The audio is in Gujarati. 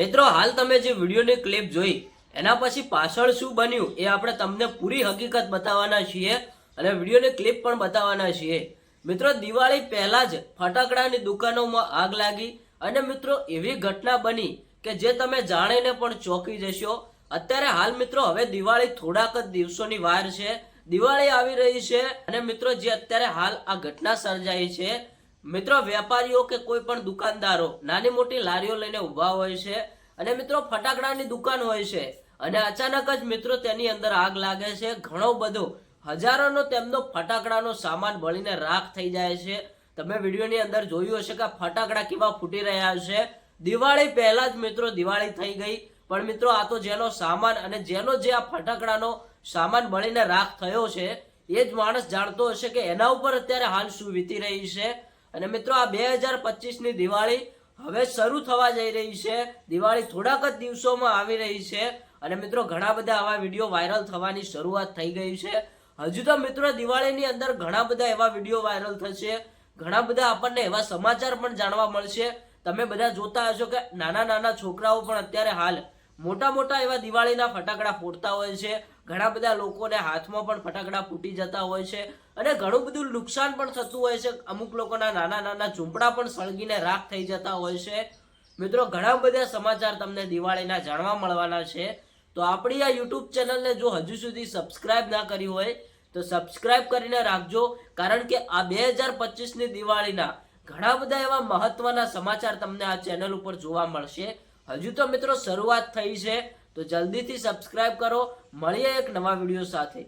જે વિડીયોની ક્લિપ જોઈ, એના પછી પાછળ શું બન્યું એ આપણે તમને પૂરી હકીકત બતાવવાના છીએ અને વિડીયોની ક્લિપ પણ બતાવવાના છીએ. મિત્રો, દિવાળી પહેલા જ ફટાકડાની દુકાનોમાં આગ લાગી અને મિત્રો, એવી ઘટના બની કે જે તમે જાણીને પણ ચોંકી જશો. અત્યારે હાલ મિત્રો, હવે દિવાળી થોડાક જ દિવસોની વાર છે. દિવાળી આવી રહી છે અને મિત્રો, જે અત્યારે હાલ આ ઘટના સર્જાઈ છે મિત્રો, વેપારીઓ કે કોઈ પણ દુકાનદારો, નાની મોટી લારીઓ લઈને ઊભા હોય છે અને મિત્રો, ફટાકડાની દુકાન હોય છે અને અચાનક જ મિત્રો, તેની અંદર આગ લાગે છે. ઘણો બધો, હજારોનો તેમનો ફટાકડાનો સામાન બળીને રાખ થઈ જાય છે. તમે વિડીયોની અંદર જોયું હશે કે ફટાકડા કેવા ફૂટી રહ્યા છે. દિવાળી પહેલા જ મિત્રો, દિવાળી થઈ ગઈ. પણ મિત્રો, આ તો જેનો સામાન અને જેનો જે આ ફટાકડાનો સામાન બળીને રાખ થયો છે, એ જ માણસ જાણતો હશે કે એના ઉપર અત્યારે હાલ શું વીતી રહી છે. અને મિત્રો, આ બે હજાર પચીસની દિવાળી હવે શરૂ થવા જઈ રહી છે. દિવાળી થોડાક જ દિવસોમાં આવી રહી છે અને મિત્રો, ઘણા બધા આવા વીડિયો વાયરલ થવાની શરૂઆત થઈ ગઈ છે. હજુ તો મિત્રો, દિવાળીની અંદર ઘણા બધા એવા વીડિયો વાયરલ થશે. ઘણા બધા આપણને એવા સમાચાર પણ જાણવા મળશે. તમે બધા જોતા હશો કે નાના નાના છોકરાઓ પણ અત્યારે હાલ મોટા મોટા એવા દિવાળીના ફટાકડા ફોડતા હોય છે. ઘણા બધા લોકોને હાથમાં પણ ફટાકડા ફૂટી જતા હોય છે. અને ઘણું બધું નુકસાન પણ થતું હોય છે. અમુક લોકોના નાના નાના ઝૂંપડા પણ સળગીને રાખ થઈ જતા હોય છે. મિત્રો, ઘણા બધા સમાચાર તમને દિવાળીના જાણવા મળવાના છે. તો આપણી આ યુટ્યુબ ચેનલને જો હજુ સુધી સબસ્ક્રાઇબ ના કરી હોય, તો સબસ્ક્રાઇબ કરીને રાખજો. કારણ કે આ બે હજાર પચીસની દિવાળીના ઘણા બધા એવા મહત્વના સમાચાર તમને આ ચેનલ ઉપર જોવા મળશે. હજુ તો મિત્રો શરૂઆત થઈ છે, તો જલ્દીથી સબસ્ક્રાઇબ કરો. મળીએ એક નવા વીડિયો સાથે.